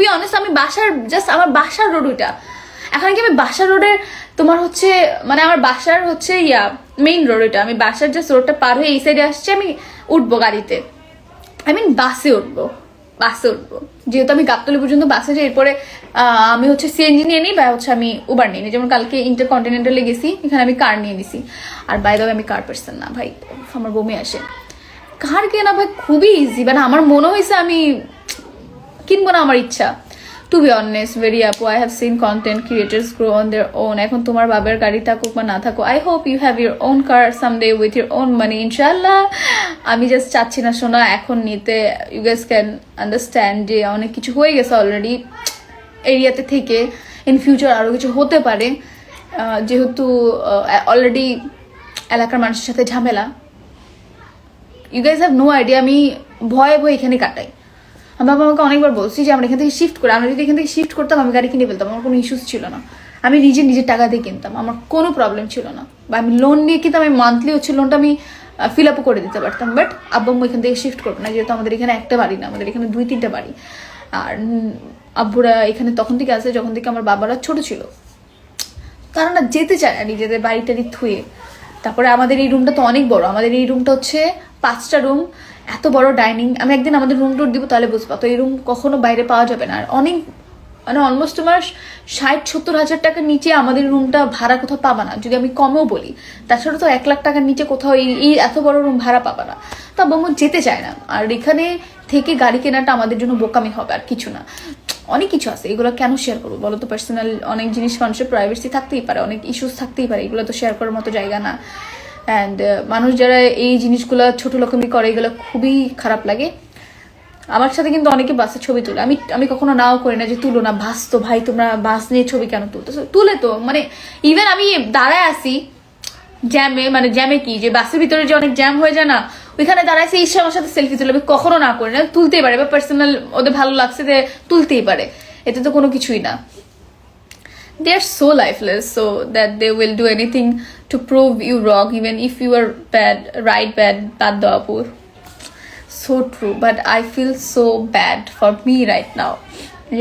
Be honest আমি বাসার just আমার বাসার রোড ওইটা। এখন কি আমি বাসার রোডের তোমার হচ্ছে মানে আমার বাসার হচ্ছে ইয়া মেইন রোড ওইটা। আমি বাসার জাস্ট রোডটা পার হয়ে এই সাইডে আসছি, আমি উঠবো গাড়িতে। আই মিন বাসে উঠবো বাসে উঠবো। যেহেতু আমি গাবতলি পর্যন্ত বাসে যাই, এরপরে আমি হচ্ছে সিএনজি নিয়ে নিই বা হচ্ছে আমি উবার নিয়ে নিই। যেমন কালকে ইন্টারকন্টিনেন্টালে গেছি, এখানে আমি কার নিয়ে নিছি। আর বাইরে আমি কার পার্সন না, ভাই। আমার বমি আসে। কার কেনা ভাই খুবই ইজি মানে আমার মনে হয়েছে আমি কিনবো না আমার ইচ্ছা। টু বি অনেস্ট ভেরি আপু I have seen content creators grow on their own এখন তোমার বাবার গাড়ি থাকুক বা না থাকুক I hope you have your own car someday with your own money ইনশাল্লাহ আমি জাস্ট চাচ্ছি না শোনা এখন নিতে। ইউ গ্যাস ক্যান আন্ডারস্ট্যান্ড যে অনেক কিছু হয়ে গেছে অলরেডি এরিয়াতে থেকে। ইন ফিউচার আরও কিছু হতে পারে। যেহেতু অলরেডি এলাকার মানুষের সাথে ঝামেলা। You guys have no idea আমি ভয়ে ভয়ে এখানে কাটাই। আমি বাবা আমাকে অনেকবার বলছি যে আমরা এখান থেকে শিফট করি, আমরা যদি এখান থেকে শিফট করতাম, আমি গাড়ি কিনে ফেলতাম, আমার কোনো ইস্যুস ছিল না। আমি নিজে নিজের টাকা দিয়ে কিনতাম, আমার কোনো প্রবলেম ছিল না। বা আমি লোন নিয়ে কিনতাম, আমি মান্থলি হচ্ছে লোনটা আমি ফিল আপও করে দিতে পারতাম বাট আব্বু এখান থেকে শিফট করব না, যেহেতু আমাদের এখানে একটা বাড়ি না, আমাদের এখানে দুই তিনটা বাড়ি। আর আব্বুরা এখানে তখন থেকে আসে যখন থেকে আমার বাবারা ছোট ছিল। তারা না, যেতে চায় না নিজেদের বাড়ি টাড়ি থুয়ে। তারপরে আমাদের এই রুমটা তো অনেক বড়, আমাদের এই রুমটা হচ্ছে পাঁচটা রুম এত বড় ডাইনিং আমি একদিন আমাদের রুম টুর দিব, তাহলে বুঝবা। তো এই রুম কখনো বাইরে পাওয়া যাবে না। আর অনেক মানে অলমোস্ট তোমার ষাট, সত্তর হাজার টাকার নিচে আমাদের রুমটা ভাড়া কোথাও পাবা না। যদি আমি কমেও বলি, তাছাড়া তো এক লাখ টাকার নিচে কোথাও এই এত বড় রুম ভাড়া পাবা না। তো আব্বু যেতে চায় না। আর এখানে থেকে গাড়ি কেনাটা আমাদের জন্য বোকামি হবে, আর কিছু না। অনেক কিছু আছে, এগুলো কেন শেয়ার করব বলো তো? পার্সোনাল অনেক জিনিস মানুষের প্রাইভেসি থাকতেই পারে, অনেক ইস্যুস থাকতেই পারে, এগুলো তো শেয়ার করার মতো জায়গা না। অ্যান্ড মানুষ যারা এই জিনিসগুলো ছোট রকমই করে, এগুলো খুবই খারাপ লাগে। আমার সাথে কিন্তু অনেকে বাসে ছবি তোলে। আমি আমি কখনো নাও করি না যে তুলো না, বাস তো ভাই, তোমরা বাস নিয়ে ছবি কেন তুলতেছো? তুলে তো। মানে ইভেন আমি দাঁড়ায় আসি জ্যামে মানে জ্যামে কি? যে বাসের ভিতরে যে অনেক জ্যাম হয়ে যায় না, ওইখানে সেই ইচ্ছা আমার সাথে সেলফি তুলে। আমি কখনো না করি না। তুলতেই পারে। বা পার্সোনাল ওদের ভালো লাগছে যে তুলতেই পারে। এতে তো কোনো কিছুই না। They are so lifeless so that they will do anything to prove you wrong even if you are bad right bad bad dhapur. so true but i feel so bad for me right now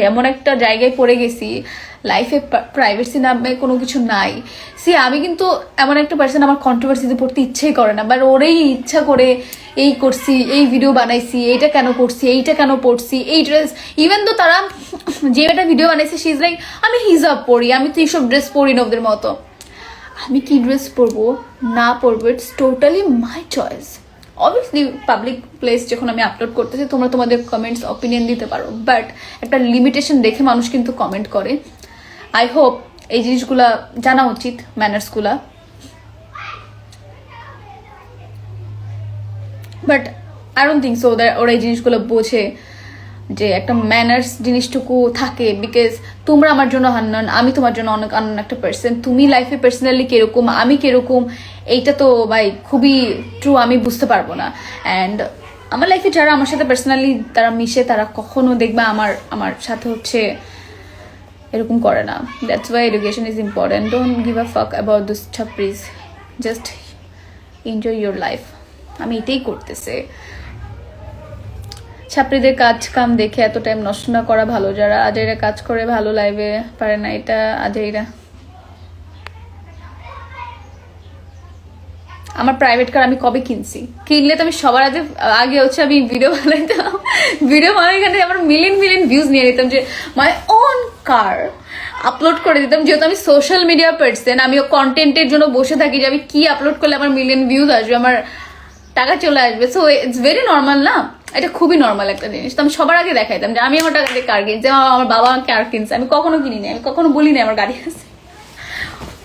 এমন একটা জায়গায় পড়ে গেছি লাইফে privacy নামে কোনো কিছু নাই। সে আমি কিন্তু এমন একটা পার্সন আমার কন্ট্রোভার্সিতে পড়তে ইচ্ছেই করে না বাট ওরেই ইচ্ছা করে এই করছি, এই ভিডিও বানাইছি, এইটা কেন করছি, এইটা কেন পড়ছি, এই ড্রেস ইভেন তো তারা যে একটা ভিডিও বানাইছে সিজ লাইক আমি হিজাব পরি, আমি তো এইসব ড্রেস পরি না ওদের মতো। আমি কি ড্রেস পরবো, না পরবো it's totally my choice obviously public place যখন আমি আপলোড করতেছি, তোমরা তোমাদের কমেন্টস অপিনিয়ন দিতে পারো বাট একটা লিমিটেশন দেখে মানুষ কিন্তু কমেন্ট করে। আই হোপ এই জিনিসগুলা জানা উচিত ম্যানার্সগুলা but I don't think so ওরা এই জিনিসগুলো বোঝে যে একটা ম্যানার্স জিনিসটুকু থাকে বিকজ তোমরা আমার জন্য হান্নান আমি তোমার জন্য অনেক আনন একটা পার্সন তুমি লাইফে পার্সোনালি কীরকম, আমি কীরকম, এইটা তো ভাই খুবই ট্রু আমি বুঝতে পারব না। অ্যান্ড আমার লাইফে যারা আমার সাথে পার্সোনালি তারা মিশে, তারা কখনো দেখবে আমার আমার সাথে হচ্ছে এরকম করে না। That's why education is important don't give a fuck about this ছাপ্রিজ just enjoy your life আমি এটাই করতেছে। ছাত্রীদের কাজ কাম দেখে এত টাইম নষ্ট না করা ভালো। যারা আজেরা কাজ করে ভালো লাইভে পারে না, এটা আজেইরা আমার প্রাইভেট কার আমি কবে কিনছি? কিনলে তো আমি সবার আগে আগে হচ্ছে আমি ভিডিও বানাইতাম। ভিডিও বানাই এখানে আমার মিলিয়ন মিলিয়ন ভিউজ নিয়ে নিতাম যে, মাই অন কার আপলোড করে দিতাম। যেহেতু আমি সোশ্যাল মিডিয়া পার্সন আমি কন্টেন্টের জন্য বসে থাকি যে আমি কী আপলোড করলে আমার মিলিয়ন ভিউজ আসবে, আমার টাকা চলে আসবে। সো ইটস ভেরি নর্মাল না? এটা খুবই নর্মাল একটা জিনিস। তো আমি সবার আগে দেখাইতাম যে আমি আমার টাকা দিয়ে কার কিনছি, আমার বাবা আমাকে আর কিনছে। আমি কখনো কিনি নাই আমি কখনো বলি নাই আমার গাড়ি আছে।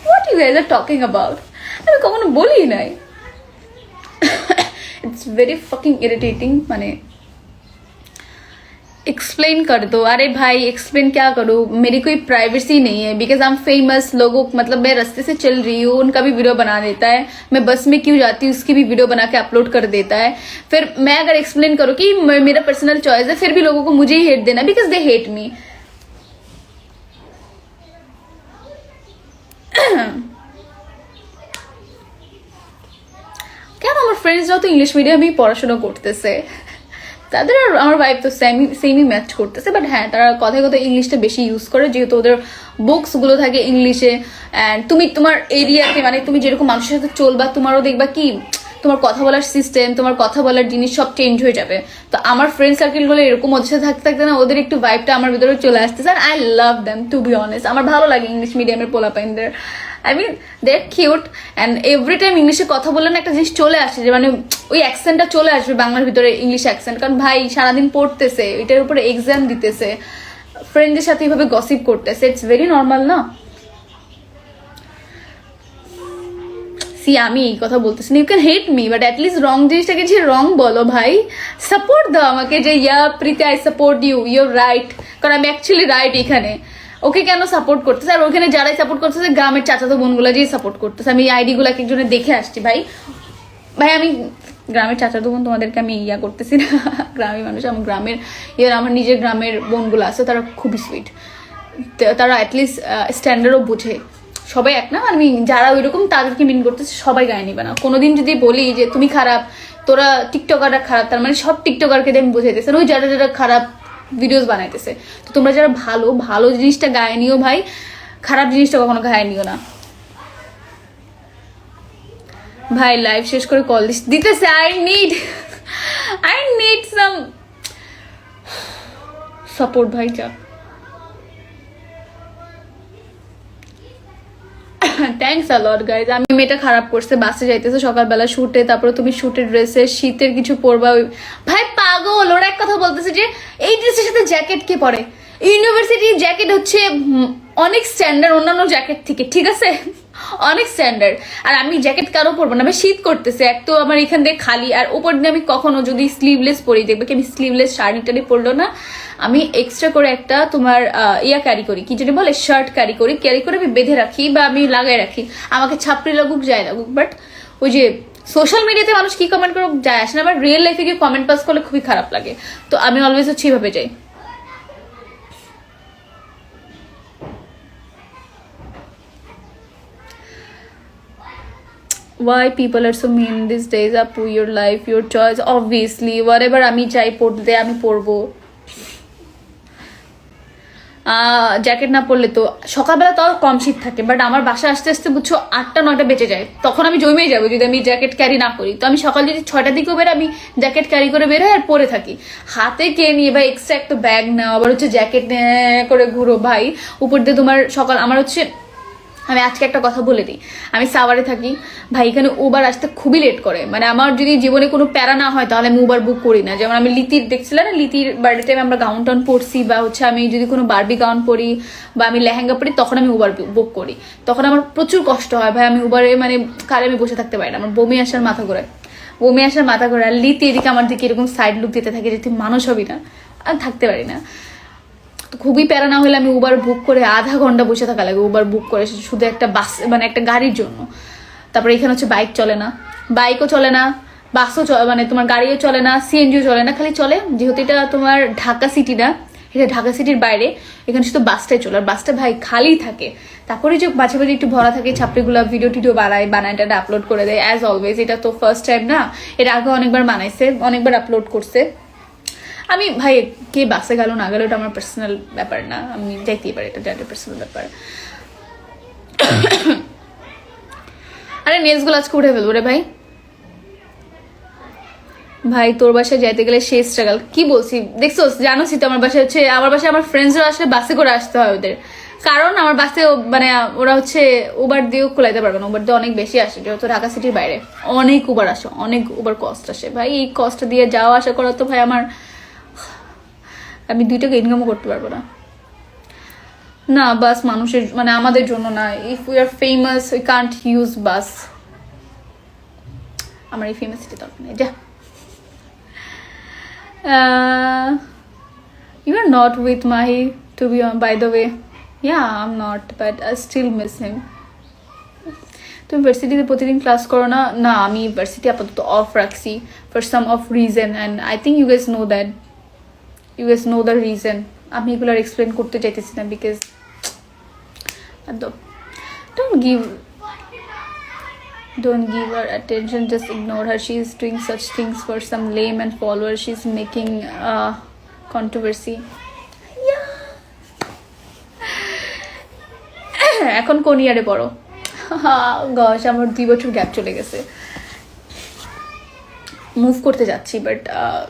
What you guys are talking about আমি কখনো বলি নাই। ইটস ভেরি ফাকিং ইরিটেটিং মানে एक्सप्लेन कर दो अरे भाई एक्सप्लेन क्या करूँ मेरी कोई प्राइवेसी नहीं है बिकॉज आई एम फेमस लोगों मतलब मैं रास्ते से चल रही हूँ उनका भी वीडियो बना देता है मैं बस में क्यों जाती हूँ उसकी भी वीडियो बना के अपलोड कर देता है फिर मैं अगर एक्सप्लेन करूँ कि म- मेरा पर्सनल चॉइस है फिर भी लोगों को मुझे ही हेट देना बिकॉज दे हेट मी কেন আমার ফ্রেন্ডসরাও তো ইংলিশ মিডিয়ামেই পড়াশোনা করতেছে তাদের আর আমার ভাইব তো সেমি সেমই ম্যাচ করতেছে বাট হ্যাঁ তারা কথায় কথায় ইংলিশটা বেশি ইউজ করে, যেহেতু ওদের বুকসগুলো থাকে ইংলিশে অ্যান্ড তুমি তোমার এরিয়াতে মানে তুমি যেরকম মানুষের সাথে চলবা, তোমারও দেখবা কি, তোমার কথা বলার সিস্টেম তোমার কথা বলার জিনিস সব চেঞ্জ হয়ে যাবে। তো আমার ফ্রেন্ড সার্কেলগুলো এরকম ওদের সাথে থাকতে থাকতে না, ওদের একটু ভাইবটা আমার ভিতরে চলে আসতেছে আর I love them to be honest আমার ভালো লাগে ইংলিশ মিডিয়ামের পোলাপাইনদের। I mean they cute and every time ইংলিশে কথা বললে না, একটা জিনিস চলে আসে যে মানে ওই অ্যাকসেন্টটা চলে আসবে বাংলার ভিতরে ইংলিশ অ্যাকসেন্ট কারণ ভাই সারাদিন পড়তেছে, এটার উপরে এক্সাম দিতেছে ফ্রেন্ডদের সাথে এইভাবে গসিপ করতেছে ইটস ভেরি নর্মাল না? সি আমি এই কথা বলতেছি you can hate me but at least wrong জিনিসটাকে যে রং বলো ভাই সাপোর্ট দাও আমাকে যে yeah Priti I support you you're right কারণ আমি অ্যাকচুয়ালি রাইট এখানে। ওকে কেন সাপোর্ট করতেছে? আর ওখানে যারাই সাপোর্ট করতেছে, গ্রামের চাচাতো বোনগুলো যেই সাপোর্ট করতেছে। আমি আইডিগুলো এক একজনে দেখে আসছি, ভাই। ভাই, আমি গ্রামের চাচাতো বোন, তোমাদেরকে আমি ইয়া করতেছি না। গ্রামের মানুষ, আমার গ্রামের ইয়ার আমার নিজের গ্রামের বোনগুলো আছে, তারা খুবই সুইট তারা অ্যাটলিস্ট স্ট্যান্ডার্ডও বুঝে। সবাই এক না? আমি যারা ওইরকম তাদেরকে মিন করতেছে, সবাই গায়ে নিবে না। কোনোদিন যদি বলি যে, তুমি খারাপ, তোরা টিকটকাররা খারাপ, তার মানে সব টিকটকারকে দিয়ে আমি বুঝাইতেছে ওই যারা যারা খারাপ ভিডিওস বানাইতেছে। তো তোমরা যারা ভালো ভালো জিনিসটা গায়ে নিও ভাই, খারাপ জিনিসটা কখনো গায়ে নিও না। ভাই লাইভ শেষ করে কল দিস দিতেছে I need I need some support ভাই, যা। থ্যাংকস আলট গাইজ আমি মেয়েটা খারাপ করছে, বাসে যাইতেছে, সকালবেলা শুটে, তারপরে তুমি শুটের ড্রেসে শীতের কিছু পরবা ভাই পাগল, ওরা এক কথা বলতেছে যে এই ড্রেসের সাথে জ্যাকেট কে পরে? ইউনিভার্সিটির জ্যাকেট হচ্ছে অনেক স্ট্যান্ডার্ড অন্যান্য জ্যাকেট থেকে, ঠিক আছে? অনেক স্ট্যান্ডার্ড আর আমি জ্যাকেট কারও পরবো না, আমি শীত করতেছে, এক তো আমার এখান থেকে খালি, আর উপর দিয়ে আমি কখনো যদি স্লিভলেস পরি, দেখবে কি আমি স্লিভলেস শাড়ি টাড়ি পরলো না? আমি এক্সট্রা করে একটা তোমার ইয়া ক্যারি করি, কি যদি বলে শার্ট ক্যারি করি ক্যারি করে আমি বেঁধে রাখি বা আমি লাগাই রাখি। আমাকে ছাপড়ি লাগুক যায় লাগুক বাট ওই যে সোশ্যাল মিডিয়াতে মানুষ কি কমেন্ট করুক, যায় আসে না বাট রিয়েল লাইফে গিয়ে কমেন্ট পাস করলে খুবই খারাপ লাগে। তো আমি অলওয়েজ হচ্ছে এইভাবে যাই। Why people are so mean these days, apu? Your life, your choice, obviously. Whatever আমি চাই পড়তে, আমি পড়ব। জ্যাকেট না পরলে তো সকালবেলা তাও কম শীত থাকে বাট আমার বাসা আস্তে আস্তে বুঝছ আটটা নটা বেঁচে যায়। তখন আমি জমেই যাব যদি আমি জ্যাকেট ক্যারি না করি। তো আমি সকাল যদি ছয়টার দিকেও বের আমি জ্যাকেট ক্যারি করে বেরোই আর পরে থাকি। হাতে কে নিয়ে ভাই এক্সট্রা একটা ব্যাগ নেওয়া আবার হচ্ছে জ্যাকেট করে ঘুরো ভাই। উপর দিয়ে তোমার সকাল, আমার হচ্ছে আমি আজকে একটা কথা বলে দিই। আমি সাওয়ারে থাকি। ভাই, এখানে উবার আসতে খুবই লেট করে। মানে আমার যদি জীবনে কোনো প্যারা না হয়, তাহলে আমি উবার বুক করি না। যেমন আমি লিতির দেখছিলাম না? লিতির টাইমে আমরা গাউন টাউন পরছি বা হচ্ছে আমি যদি কোনো বার্বি গাউন পরি বা আমি লেহেঙ্গা পরি, তখন আমি উবার বুক করি। তখন আমার প্রচুর কষ্ট হয়। ভাই, আমি উবারে মানে কারে আমি বসে থাকতে পারি না। আমার বমি আসার মাথা ঘোরায়। বমি আসার মাথা ঘোরায়। লিতি এদিকে আমার দিকে এরকম সাইড লুক দিতে থাকে যে মানুষ হবি না। আর থাকতে পারি না। তো খুবই প্যারা না হলে আমি উবার বুক করে আধা ঘণ্টা বসে থাকা লাগে উবার বুক করে শুধু একটা বাস মানে একটা গাড়ির জন্য। তারপরে এখানে হচ্ছে বাইক চলে না। বাইকও চলে না বাসও চলে মানে তোমার গাড়িও চলে না সিএনজিও চলে না, খালি চলে। যেহেতু এটা তোমার ঢাকা সিটি না, এটা ঢাকা সিটির বাইরে, এখানে শুধু বাসটাই চলে। আর বাসটা ভাই খালি থাকে। তারপরে যে মাঝে মাঝে একটু ভরা থাকে, ছাপড়িগুলো ভিডিও টিডিও বানায় বানায়, এটা আপলোড করে দেয়। অ্যাজ অলওয়েজ এটা তো ফার্স্ট টাইম না, এর আগে অনেকবার বানাইছে, অনেকবার আপলোড করছে। আমি, ভাই, কে বাসে গেল না গেল এটা আমার পার্সোনাল ব্যাপার না। আমি যাইতেই পারি, এটা যাদের পার্সোনাল ব্যাপার। আরে, নেলসগুলো আজকে উঠে ফেলব রে ভাই। ভাই, তোর বাসায় যাইতে গেলে সেই স্ট্রাগল কি বলছি? দেখছ জানোসই তো আমার বাসায় হচ্ছে, আমার বাসায় আমার ফ্রেন্ডসরা আসলে বাসে করে আসতে হয় ওদের। কারণ আমার বাসে মানে ওরা হচ্ছে উবার দিয়েও খোলাইতে পারবে না উবার দিয়ে অনেক বেশি আসে, যেহেতু ঢাকা সিটির বাইরে। অনেক উবার আসে, অনেক উবার কস্ট আসে। ভাই, এই কষ্ট দিয়ে যাওয়া আসা করা তো ভাই আমার আমি দুইটাকে ইনকামও করতে পারব না। না, বাস মানুষের মানে আমাদের জন্য না। If we are famous we can't use bus. আমার এই ফেমাসিটি দরকার নেই, যা। You are not with Mahi to be by the way yeah I am not but I still miss him তুমি ভার্সিটিতে প্রতিদিন ক্লাস করো না? না, আমি ভার্সিটি আপাতত অফ রাখছি for some of reason and I think you guess know that you us know the reason আমি এগুলো আর এক্সপ্লেন করতে চাইতেছি না বিকজ একদম don't give don't give R attention just ignore her she is doing such things for some lame and follower she is making controversy এখন কোন ইয়ারে পড়ো? গশ আমার দুই বছর গ্যাপ চলে গেছে। মুভ করতে যাচ্ছি বাট uh,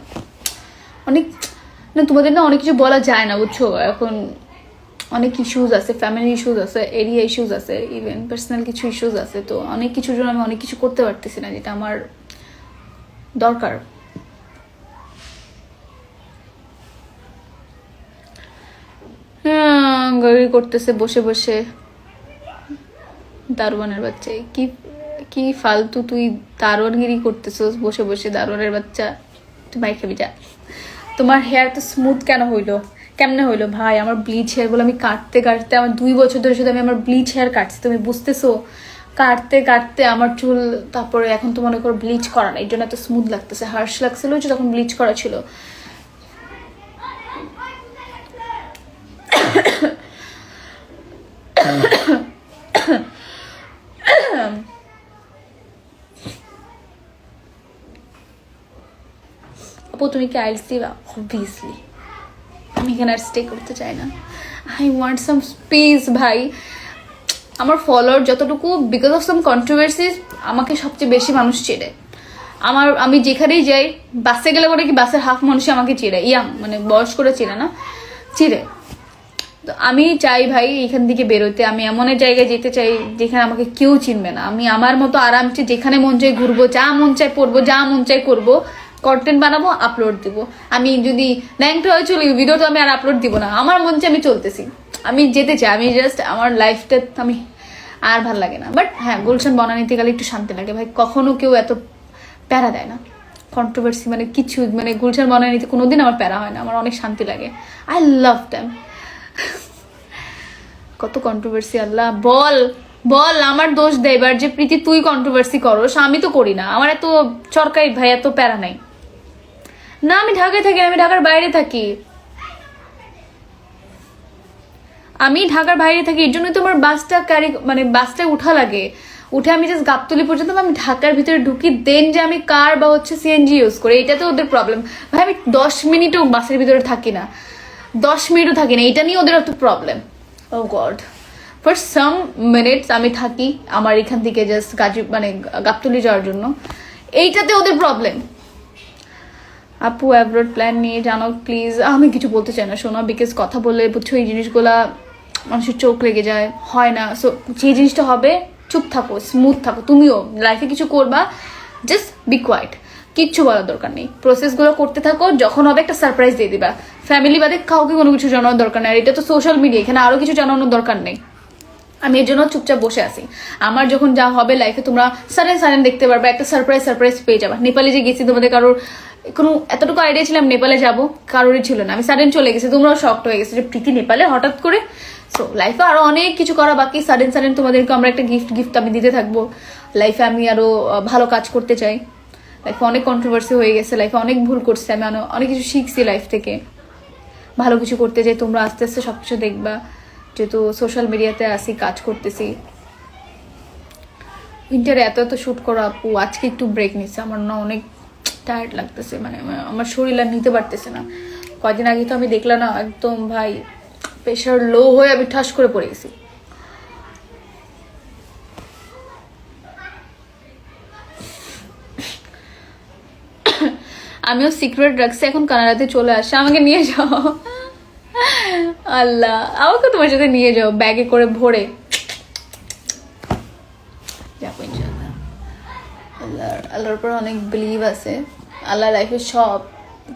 অনেক না, তোমাদের না অনেক কিছু বলা যায় না, বুঝছ? এখন অনেক ইস্যুজ আছে ফ্যামিলি ইস্যুজ আছে এরিয়া ইস্যুজ আছে ইভেন পার্সোনাল কিছু ইস্যুজ আছে, তো অনেক কিছুর জন্য আমি অনেক কিছু করতে পারতেছি না, যেটা আমার দরকার। গরি করতেছে, বসে বসে। দারোয়ানের বাচ্চা কি কি ফালতু তুই দারোয়ানগিরি করতেছস, বসে বসে দারোয়ানের বাচ্চা। তুই মাই খাবি, যা। তোমার হেয়ার তো স্মুথ কেন হইল? কেমনে হইল? ভাই, আমার ব্লিচ হেয়ারগুলো আমি কাটতে কাটতে আমার দুই বছর ধরে শুধু আমি আমার ব্লিচ হেয়ার কাটছি, তুমি বুঝতেছো? কাটতে কাটতে আমার চুল, তারপরে এখন তো মনে করো ব্লিচ করা না এই জন্য এত স্মুথ লাগতেছে হার্শ লাগছিল যে তখন ব্লিচ করা ছিল। আপু তুমি কি আইলস দিবা অবভিয়াসলি আমি এখানে আর স্টে করতে চাই না। আই ওয়ান্ট সাম স্পেস ভাই। আমার ফলোয়ার যতটুকু বিকজ অফ সাম কন্ট্রোভার্সিস আমাকে সবচেয়ে বেশি মানুষ চেনে। আমার, আমি যেখানেই যাই বাসে গেলে করে কি বাসের হাফ মানুষই আমাকে চিড়ে ইয়াং মানে বয়স করে চিড়ে না। চিড়ে তো আমি চাই, ভাই, এখান থেকে বেরোতে। আমি এমন জায়গায় যেতে চাই, যেখানে আমাকে কেউ চিনবে না। আমি আমার মতো আরামসে যেখানে মন চাই ঘুরবো, যা মন চাই পড়ব, যা মন চাই করব। কন্টেন্ট বানাবো আপলোড দিব। আমি যদি র্যাঙ্ক হয়ে চলি ভিডিও তো আমি আর আপলোড দিব না। আমার মন আমি চলতেছি। আমি যেতে চাই, আমি জাস্ট আমার লাইফটা আমি আর ভালো লাগে না। বাট হ্যাঁ গুলশান বনানিতে গেলে একটু শান্তি লাগে। ভাই, কখনো কেউ এত প্যারা দেয় না। কন্ট্রোভার্সি মানে কিছু মানে গুলশান বনানিতে কোনোদিন আমার প্যারা হয় না। আমার অনেক শান্তি লাগে। আই লাভ দ্যাম কত কন্ট্রোভার্সি আল্লাহ। বল বল, আমার দোষ দে। এবার যে প্রীতি, তুই কন্ট্রোভার্সি করস। আমি তো করি না। আমার এত চরকাই ভাই, এত প্যারা নাই। না, আমি ঢাকায় থাকি, আমি ঢাকার বাইরে থাকি। আমি ঢাকার বাইরে থাকি, এর জন্যই তো আমার বাসটা ক্যারি মানে বাসটা উঠা লাগে। উঠে আমি জাস্ট গাবতলি পর্যন্ত, আমি ঢাকার ভিতরে ঢুকি দেন যে আমি কার বা হচ্ছে সিএনজি ইউজ করি, এটাতে ওদের প্রবলেম ভাই, আমি দশ মিনিটও বাসের ভিতরে থাকি না। দশ মিনিটও থাকি না, এটা নিয়ে ওদের এত problem oh god for some minutes আমি থাকি আমার এখান থেকে জাস্ট গাজি মানে গাবতলি যাওয়ার জন্য। এইটাতে ওদের প্রবলেম আপু অ্যাব্রোড প্ল্যান নিয়ে জানো প্লিজ আমি কিছু বলতে চাই না, শোনো বিকজ কথা বললে বুঝছ, এই জিনিসগুলা মানুষের চোখ লেগে যায়, হয় না সো যে জিনিসটা হবে, চুপ থাকো স্মুথ থাকো, তুমিও লাইফে কিছু করবা জাস্ট বি কোয়াইট কিচ্ছু বলার দরকার নেই প্রসেসগুলো করতে থাকো, যখন হবে একটা সারপ্রাইজ দিয়ে দিবা ফ্যামিলি বাদে কাউকে কোনো কিছু জানানোর দরকার নেই, আর এটা তো সোশ্যাল মিডিয়া এখানে আরও কিছু জানানোর দরকার নেই, আমি এর জন্য চুপচাপ বসে আছি, আমার যখন যা হবে লাইফে তোমরা সারেন সারেন দেখতে পারবে, একটা সারপ্রাইজ সারপ্রাইজ পেয়ে যাবা, নেপালে যে গেছি, তোমাদের কারোর কোনো এতটুকু আইডিয়া ছিলাম নেপালে যাব কারোরই ছিল না। আমি সাডেন চলে গেছি তোমরাও শক্ট হয়ে গেছে যে প্রীতি নেপালে হঠাৎ করে। সো লাইফে আরও অনেক কিছু করা বাকি সাডেন সাডেন তোমাদেরকে আমরা একটা গিফট গিফট আমি দিতে থাকব। লাইফে আমি আরও আহ, ভালো কাজ করতে চাই। লাইফে অনেক কন্ট্রোভার্সি হয়ে গেছে লাইফে অনেক ভুল করছি আমি অনেক কিছু শিখছি লাইফ থেকে। ভালো কিছু করতে চাই তোমরা আস্তে আস্তে সব কিছু দেখবা। যেহেতু সোশ্যাল মিডিয়াতে আসি কাজ করতেছি। উইন্টারে এত এত শ্যুট করা আপু আজকে একটু ব্রেক নিচ্ছে আমার না অনেক টায়ার্ড লাগতেছে মানে আমার শরীর আর নিতে পারতেছে না। কয়দিন আগে তো আমি দেখলাম না, একদম ভাই প্রেশার লো হয়ে আমি ঠাস করে পড়ে গেছি। আমিও সিক্রেট রাখছি এখন কানাডাতে চলে আসে, আমাকে নিয়ে যাও। আল্লাহ আমাকে তোমার সাথে নিয়ে যাও, ব্যাগে করে ভরে যাব ইনশাল্লাহ আল্লাহর উপর অনেক বিলিভ আছে। আল্লাহ লাইফে সব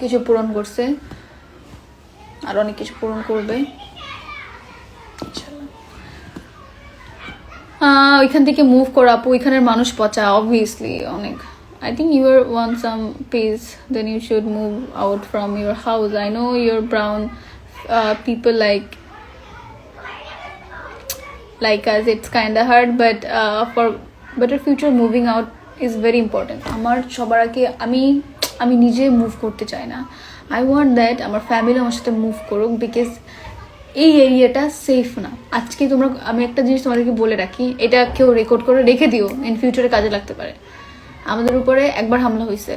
কিছু পূরণ করছে। আর অনেক কিছু পূরণ করবে। ওইখান থেকে মুভ করা আপু ওইখানের মানুষ পচা অবভিয়াসলি অনেক। I think you are want some peace then you should move out from your house I know your brown people like it's kind of hard but uh, for better future moving out is very important. আমার সবার আগে আমি আমি নিজে move করতে চাই না। I want that আমার ফ্যামিলি আমার সাথে মুভ করুক বিকজ এই এরিয়াটা সেফ না। আজকে তোমরা, আমি একটা জিনিস তোমাদেরকে বলে রাখি, এটা কেউ রেকর্ড করে রেখে দিও ইন ফিউচারে কাজে লাগতে পারে। আমাদের উপরে একবার হামলা হয়েছে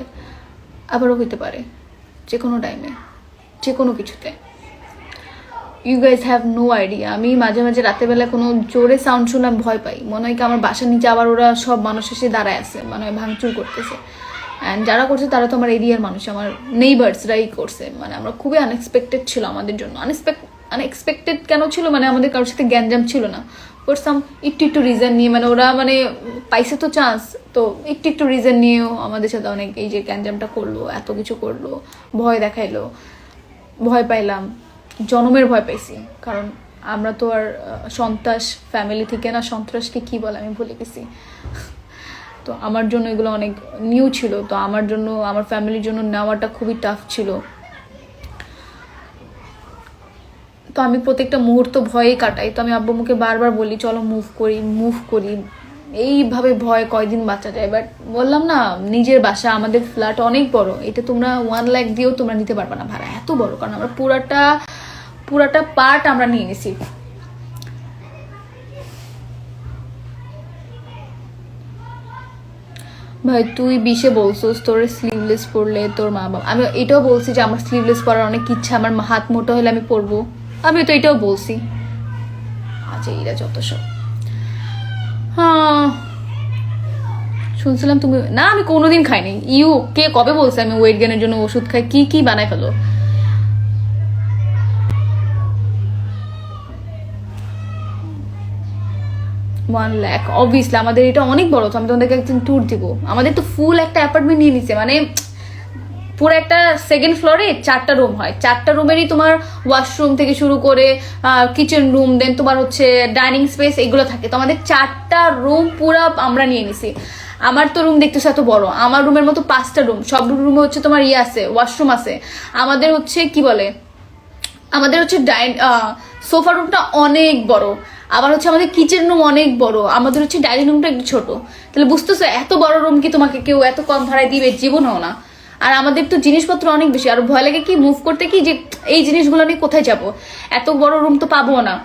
আবারও হইতে পারে যে কোনো টাইমে যে কোনো কিছুতে। You guys have no idea আমি মাঝে মাঝে রাতেরবেলা কোনো জোরে সাউন্ড শুনলাম, ভয় পাই। মনে হয় কি আমার বাসার নিচে আবার ওরা সব মানুষ এসে দাঁড়ায় আছে মানে ভাঙচুর করতেছে। অ্যান্ড যারা করছে তারা তো আমার এরিয়ার মানুষ, আমার নেইবার্সরাই করছে। মানে আমরা খুবই আনএক্সপেক্টেড ছিল আমাদের জন্য। আনএক্সপেক্ট আনএক্সপেক্টেড কেন ছিল? মানে আমাদের কারোর সাথে গ্যাঞ্জাম ছিল না। ফর সাম একটু একটু রিজন নিয়ে মানে ওরা মানে পাইছে তো চান্স তো একটু একটু রিজন নিয়েও আমাদের সাথে অনেক এই যে গ্যাঞ্জামটা করল, এত কিছু করল, ভয় দেখাইলো, ভয় পাইলাম। জনমের ভয় পাইছি। কারণ আমরা তো আর সন্ত্রাস ফ্যামিলি থেকে না, সন্ত্রাসকে কি বলে আমি ভুলে গেছি। তো আমার জন্য এগুলো অনেক নিউ ছিল। তো আমার জন্য, আমার ফ্যামিলির জন্য নেওয়াটা খুবই টাফ ছিল। তো আমি প্রত্যেকটা মুহূর্ত ভয়ে কাটাই। তো আমি আব্বু মুখে বারবার বলি, চলো মুভ করি মুভ করি। এইভাবে ভয় কয়দিন বাঁচা যায়। বাট বললাম না, নিজের বাসা, আমাদের ফ্ল্যাট অনেক বড়। এটা তোমরা ওয়ান লাখ দিয়েও তোমরা নিতে পারবে না ভাড়া। এত বড়। কারণ আমরা পুরাটা পুরাটা পার্ট আমরা নিয়ে নিছি। ভাই, তুই বিশে বলছিস, তোর স্লিভলেস পরলে তোর মা বাবা আমি এটাও বলছি যে আমার স্লিভলেস পরার অনেক ইচ্ছা, আমার হাত মোটা হলে আমি পরবো। আমি তো এটাও বলছি। আচ্ছা এইটা যত সব। হ্যাঁ। শুনছিলাম তুমি না, আমি কোনোদিন খাইনি। ইউ, কে কবে বলছে আমি ওয়েট গেনের জন্য ওষুধ খাই? কি কি বানায় ফেলো? ওয়ান ল্যাক অবভিয়াসলি আমাদের এটা অনেক বড়, তো আমি তোমাদেরকে একদিন ট্যুর দিব। আমাদের তো ফুল একটা অ্যাপার্টমেন্ট নিয়ে নিছে মানে পুরো একটা সেকেন্ড ফ্লোরে চারটা রুম হয়। চারটা রুমেরই তোমার ওয়াশরুম থেকে শুরু করে কিচেন রুম দেন তোমার হচ্ছে ডাইনিং স্পেস এগুলো থাকে। তো আমাদের চারটা রুম পুরো আমরা নিয়ে নিছি। আমার তো রুম দেখতেছো এত বড়, আমার রুমের মতো পাঁচটা রুম সব রুমে হচ্ছে তোমার ইয়ে আছে ওয়াশরুম আছে। আমাদের হচ্ছে কি বলে, আমাদের হচ্ছে ডাইন সোফা রুমটা অনেক বড়। আবার হচ্ছে আমাদের কিচেন রুম অনেক বড়। আমাদের হচ্ছে ডাইনিং রুমটা একটু ছোট। তাহলে বুঝতেছো, এত বড় রুম কি তোমাকে কেউ এত কম ভাড়ায় দিবে? জীবনেও না। আর আমাদের তো জিনিসপত্র অনেক বেশি। আর ভয় লাগে কি মুভ করতে কি যে এই জিনিসগুলো আমি কোথায় যাব? এত বড় রুম তো পাবো না।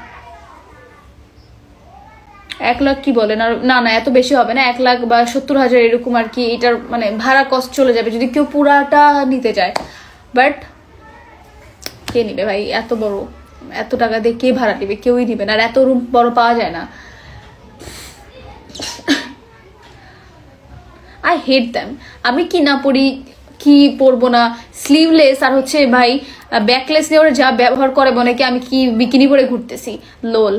এক লাখ কি বলেন? আর না না, এত বেশি হবে না। এক লাখ বা সত্তর হাজার এরকম আর কি, এটার মানে ভাড়া কস্ট চলে যাবে যদি কেউ পুরাটা নিতে চায়। বাট কে নিবে ভাই? এত বড়। এত টাকা দিয়ে কে ভাড়া নিবে? কেউই নিবে না। আর এত রুম বড় পাওয়া যায় না। আই হেট দ্যাম আমি কি না পড়ি, কি পরবো না? স্লিভলেস আর হচ্ছে ভাই ব্যাকলেস নিয়ে ওরা যা ব্যবহার করে, মনে কি আমি কি বিকিনি পরে ঘুরতেছি। লোল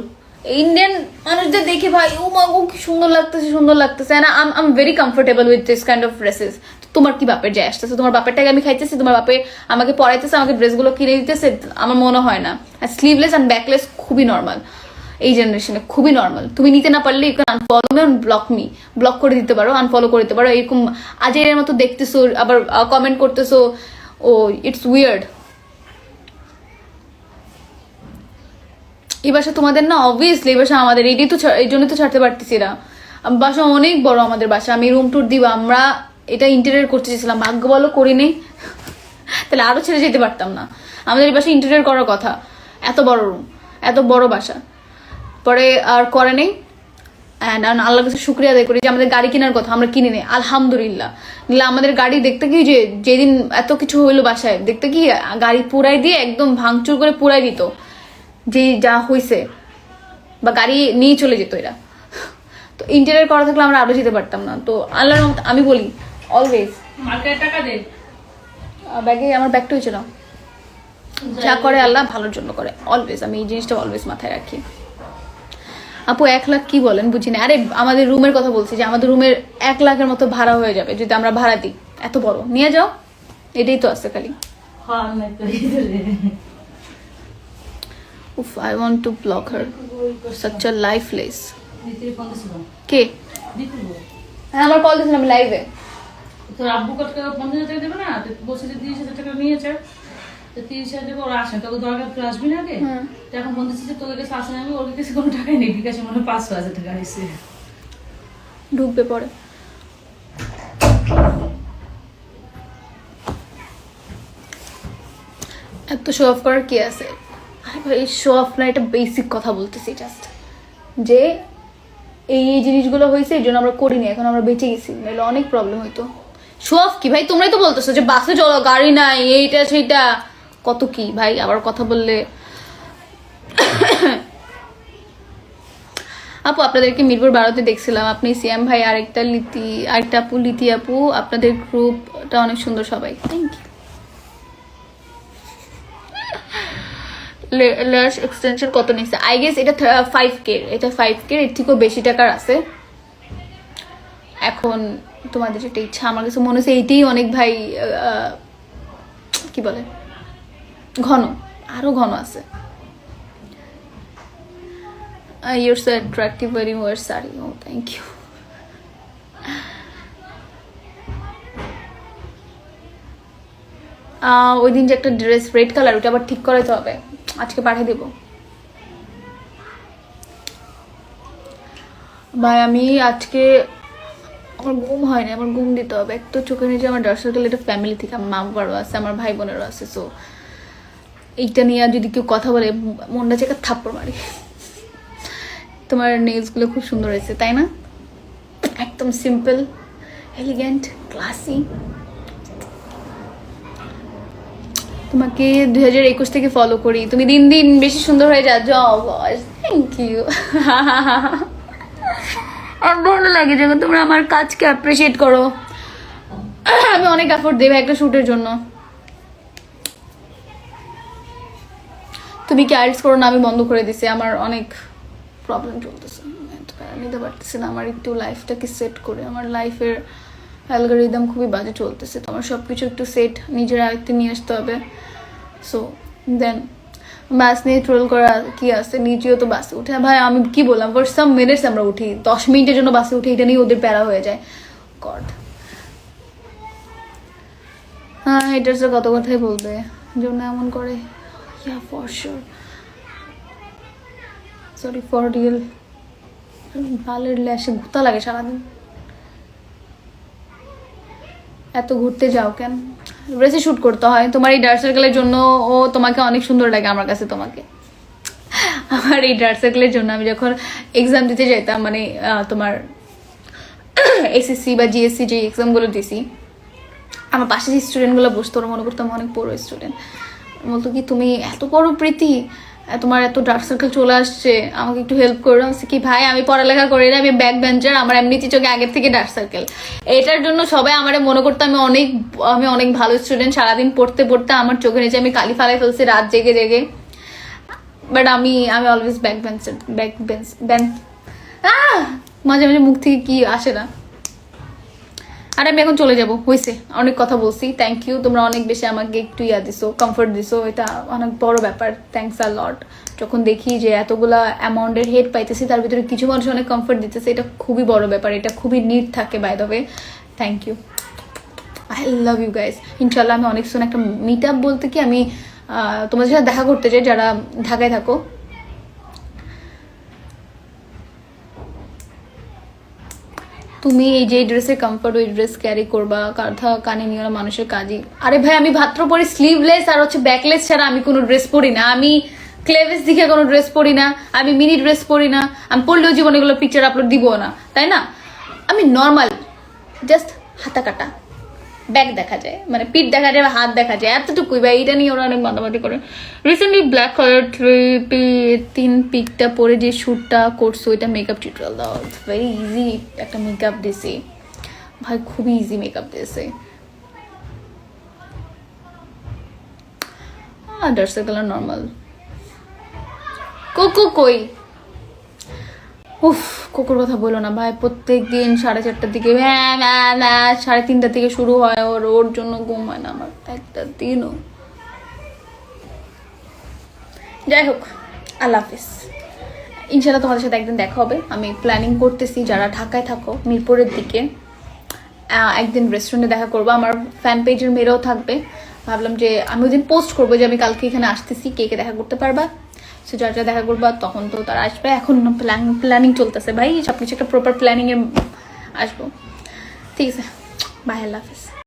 ইন্ডিয়ান মানুষদের দেখে ভাই ও মা ও কি সুন্দর লাগতেছে সুন্দর লাগতেছে। না I'm I'm very comfortable with this kind of dresses তোমার কি বাপের যায় আসতেছে? তোমার বাপের টাকা আমি খাইতেছি, তোমার বাপে আমাকে পড়াইতেছে, আমাকে ড্রেসগুলো কিনে দিতেছে, আমার মনে হয় না। আর স্লিভলেস অ্যান্ড ব্যাকলেস খুবই নর্মাল এই জেনারেশনে খুবই নর্মাল তুমি নিতে না পারলে you unfollow me block me block করে দিতে পারো আনফলো করে দিতে পারো। এরকম আজের মতো দেখতেছো, আবার কমেন্ট করতেছো, ও ইটস উইয়ার্ড এই বাসা তোমাদের না অবভিয়াসলি এই বাসা আমাদের এটাই তো এই জন্য তো ছাড়তে পারতেছি না। বাসা অনেক বড় আমাদের বাসা। আমি রুম টুর দিব, আমরা এটা ইন্টেরিয়র করতে চেয়েছিলাম, ভাগ্য বলো করিনি, তাহলে আরও ছেড়ে যেতে পারতাম না। আমাদের এই বাসা ইন্টেরিয়র করার কথা, এত বড় রুম এত বড় বাসা। পরে আর করে নেই। অ্যান্ড আল্লাহ কাছে শুক্রিয়া আদায় করি যে আমাদের গাড়ি কেনার কথা আমরা কিনে নেই, আলহামদুলিল্লাহ। নিলে আমাদের গাড়ি দেখতে কি যে, যেদিন এত কিছু হইল বাসায়, দেখতে কি গাড়ি পুরাই দিয়ে একদম ভাঙচুর করে পুরাই দিত, যে যা হইছে, বা গাড়ি নিয়ে চলে যেত এরা। তো ইন্টেরিয়র করা থাকলে আমরা আরও যেতে পারতাম না। তো আল্লাহর আমি বলি অলওয়েজ মার্কেট টাকা দে। ব্যাগে আমার ব্যাগটা হয়েছিল। যা করে আল্লাহ ভালোর জন্য করে। অলওয়েজ আমি এই জিনিসটা অলওয়েজ মাথায় রাখি। আপু এক লাখ কি বলেন? বুঝি না। আরে আমাদের রুমের কথা বলছি যে আমাদের রুমের এক লাখের মতো ভাড়া হয়ে যাবে যদি আমরা ভাড়া দিই। এত বড়। নিয়ে যাও। এটাই তো আছে খালি। হ্যাঁ উফ I want to block her such a lifeless কে? হ্যাঁ আমার কল দিয়েছিলাম লাইভে তোর আব্বু পঞ্চাশ হাজার টাকা দেবে না? বলছে যে তিরিশ হাজার টাকা নিয়েছে। তো তিরিশ হাজার টাকা ওরা আসে তোকে দরকার তুই আসবি না আগে? তো এখন বলতেছে যে তোদের কাছে আসে আমি ওর কাছে কোনো টাকাই নেই। বিকাশে মনে হয় পাঁচশো হাজার টাকা এসে ঢুকবে পরে। এত শো অফ করার কি আছে? আরে ভাই শো অফ না এটা বেসিক কথা বলতেছি জাস্ট যে এই এই জিনিসগুলো হয়েছে এই জন্য আমরা করিনি এখন আমরা বেঁচে গেছি। নাহলে অনেক প্রবলেম হইতো। শো অফ কি? ভাই, তোমরাই তো বলতেছো যে বাসে চলো, গাড়ি নাই, এইটা সেইটা। কত কি? ভাই, আবার কথা বললে। আপু, আপনাদেরকে মিরপুর বারোতে দেখছিলাম। আপনি সিএম ভাই, আরেকটা লিতি, আরেকটা আপু, লিতি আপু, আপনাদের গ্রুপটা অনেক সুন্দর সবাই। থ্যাংক ইউ লেয়ার্স এক্সটেনশন কত নিচ্ছে আই গেস এটা ফাইভ কে এটা ফাইভ কে এর থেকেও বেশি টাকার আছে। এখন তোমাদের যেটা ইচ্ছা, আমার কাছে মনে হচ্ছে এইটাই অনেক ভাই কি বলে, ঘন, আরও ঘন আছে। You're so attractive very war sorry oh thank you ওই দিন যে একটা ড্রেস রেড কালার ওটা আবার ঠিক করাইতে হবে। আজকে পাঠিয়ে দেবো। ভাই, আমি আজকে আমার ঘুম হয় না আমার ঘুম দিতে হবে। এক তো চোখের নিচে আমার ডার্ক সার্কেল এটা ফ্যামিলি থেকে আমার মা বাবারও আছে, আমার ভাই বোনেরও আছে সো এইটা নিয়ে যদি কেউ কথা বলে মনটা চেকা থাপ্পড় মারি। তোমার নেলসগুলো খুব সুন্দর হয়েছে, তাই না? একদম সিম্পল এলিগেন্ট ক্লাসি তোমাকে দুই হাজার একুশ থেকে ফলো করি। তুমি দিন দিন বেশি সুন্দর হয়ে যাচ্ছ থ্যাংক ইউ আমার ভালো লাগে যখন তোমরা আমার কাজকে অ্যাপ্রিসিয়েট করো। আমি অনেক এফোর্ট দেবে একটা শ্যুটের জন্য। তুমি কি আইটস করো না, আমি বন্ধ করে দিছি। আমার অনেক প্রবলেম চলতেছে। নিতে পারতেছি না, আমার একটু লাইফটাকে সেট করে। আমার লাইফের অ্যালগোরিদম খুবই বাজে চলতেছে। তো আমার সব কিছু একটু সেট নিজের আয়ত্তে নিয়ে আসতে হবে। সো দেন বাস নিয়ে ট্রোল করা কি আছে? নিজেও তো বাসে উঠে। ভাই, আমি কি বললাম? ফর সাম মিনিটস আমরা উঠি। দশ মিনিটের জন্য বাসে উঠি এটা নিয়ে ওদের প্যারা হয়ে যায়। গড হ্যাঁ এটার সে কত কথাই বলবে। জন্য এমন করে। Yeah for sure sorry for real ল্যাশে ঘুরতে লাগে সারাদিন। এত ঘুরতে যাও কেন? ড্রেসে শ্যুট করতে হয়। তোমার এই ডার্ক সার্কেলের জন্য ও তোমাকে অনেক সুন্দর লাগে আমার কাছে তোমাকে। আমার এই ডার্ক সার্কেলের জন্য আমি যখন এক্সাম দিতে যেতাম মানে তোমার এসএসসি বা জিএসসি যে এক্সামগুলো দিছি, আমার পাশে যে স্টুডেন্টগুলো বসতো, ওরা মনে করতাম অনেক বড়ো স্টুডেন্ট বলতো কি, তুমি এত বড়ো প্রীতি তোমার এত ডার্ক সার্কেল চলে আসছে, আমাকে একটু হেল্প করো। আমি কি, ভাই, আমি পড়ালেখা করি না, আমি ব্যাক বেঞ্চার আমার এমনিতে চোখে আগের থেকে ডার্ক সার্কেল এটার জন্য সবাই আমার মনে করতো, আমি অনেক আমি অনেক ভালো স্টুডেন্ট সারাদিন পড়তে পড়তে আমার চোখে নিচে আমি কালি ফালাই ফেলছি, রাত জেগে জেগে। বাট আমি আমি always back bencher back bench bench মাঝে মাঝে মুখ থেকে কি আসে না। আর আমি এখন চলে যাব হয়েছে অনেক কথা বলছি থ্যাংক ইউ তোমরা অনেক বেশি আমাকে একটু ইয়া দিছো কমফর্ট দিছো, এটা অনেক বড় ব্যাপার। থ্যাংকস আর লট যখন দেখি যে এতগুলা অ্যামাউন্টের হেড পাইতেছি, তার ভিতরে কিছু মানুষ অনেক কমফর্ট দিতেছে, এটা খুবই বড় ব্যাপার, এটা খুবই নিট থাকে by the way thank you I love you guys ইনশাল্লাহ আমি অনেক শুনে একটা মিট আপ বলতে কি আমি তোমাদের সাথে দেখা করতে চাই, যারা ঢাকায় থাকো। তুমি এই যে ড্রেসে কমফর্ট ওই ড্রেস ক্যারি করবা কাঁধা কানে নিয়ে মানুষের কাজই। আরে ভাই, আমি ভাত্র পরি স্লিভলেস আর হচ্ছে ব্যাকলেস ছাড়া আমি কোনো ড্রেস পরি না। আমি ক্লেভেস দিকে কোনো ড্রেস পরি না, আমি মিনি ড্রেস পরি না। আমি পড়লেও জীবনে এগুলো পিকচার আপলোড দিব না, তাই না? আমি নর্মাল জাস্ট হাতা কাটা। ব্যাক দেখা যায় মানে পিঠ দেখা যায় হাত দেখা যায়, এতটুকুই বা এইটা নিয়ে ওরা অনেক মাতামাতি করে। Recently black colour three P, তিন পিকটা পরে যে শ্যুটটা করছ এটা মেকআপ টিউটোরিয়াল দাও ভেরি ইজি একটা মেকআপ দিয়েছে। ভাই খুবই ইজি মেকআপ দিয়েছে। ডার্ক কালার নর্মাল কোকো কই? উফ, কুকুর কথা বলো না ভাই, প্রত্যেক দিন সাড়ে চারটার দিকে সাড়ে তিনটা থেকে শুরু হয় ওর ওর জন্য ঘুম হয় না আমার একটা দিনও। যাই হোক, আল্লাহ হাফিজ। ইনশাল্লাহ তোমাদের সাথে একদিন দেখা হবে। আমি প্ল্যানিং করতেছি যারা ঢাকায় থাকো, মিরপুরের দিকে একদিন রেস্টুরেন্টে দেখা করব। আমার ফ্যান পেজের মেয়েরাও থাকবে। ভাবলাম যে আমি ওই দিন পোস্ট করব যে আমি কালকে এখানে আসতেছি, কে কে দেখা করতে পারবা। সো যারা যারা দেখা করব তখন তো তারা আসবে। এখন প্ল্যান প্ল্যানিং চলতেছে ভাই সব কিছু একটা প্রপার প্ল্যানিংয়ে আসব। ঠিক আছে। বাই আল্লাহ হাফিজ।